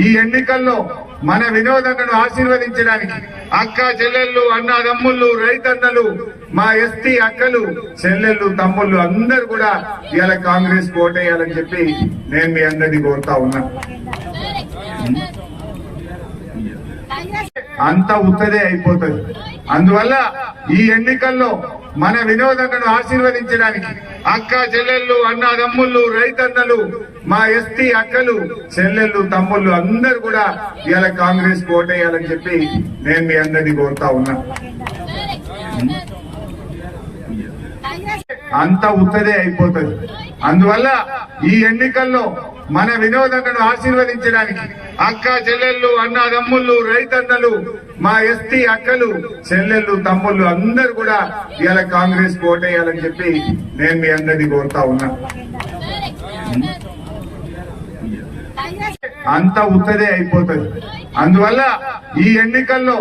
ఈ ఎన్నికల్లో మన వినోదన్నను ఆశీర్వదించడానికి అక్క చెల్లెళ్ళు అన్నదమ్ముళ్ళు రైతన్నలు మా ఎస్టీ అక్కలు చెల్లెళ్ళు తమ్ముళ్ళు అందరూ కూడా ఇలా కాంగ్రెస్ ఓటేయాలని చెప్పి నేను మీ అందరినీ కోరుతా ఉన్నా. అంత ఉత్తదే అయిపోతుంది. అందువల్ల ఈ ఎన్నికల్లో మన వినోదన్నను ఆశీర్వదించడానికి అక్క చెల్లెళ్ళు అన్నదమ్ముళ్ళు రైతన్నలు మా ఎస్టీ అక్కలు చెల్లెళ్ళు తమ్ముళ్ళు అందరూ కూడా ఇవాళ కాంగ్రెస్ ఓటేయాలని చెప్పి నేను మీ అందరినీ కోరుతా ఉన్నా. అంత ఉత్తదే అయిపోతుంది. అందువల్ల ఈ ఎన్నికల్లో మన వినోదన్నను ఆశీర్వదించడానికి అక్క చెల్లెళ్ళు అన్నదమ్ముళ్ళు రైతన్నలు మా ఎస్టీ అక్కలు చెల్లెళ్ళు తమ్ముళ్ళు అందరు కూడా ఇవాళ కాంగ్రెస్ ఓటేయాలని చెప్పి నేను మీ అందరినీ కోరుతా ఉన్నా. అంత ఉత్తదే అయిపోతుంది. అందువల్ల ఈ ఎన్నికల్లో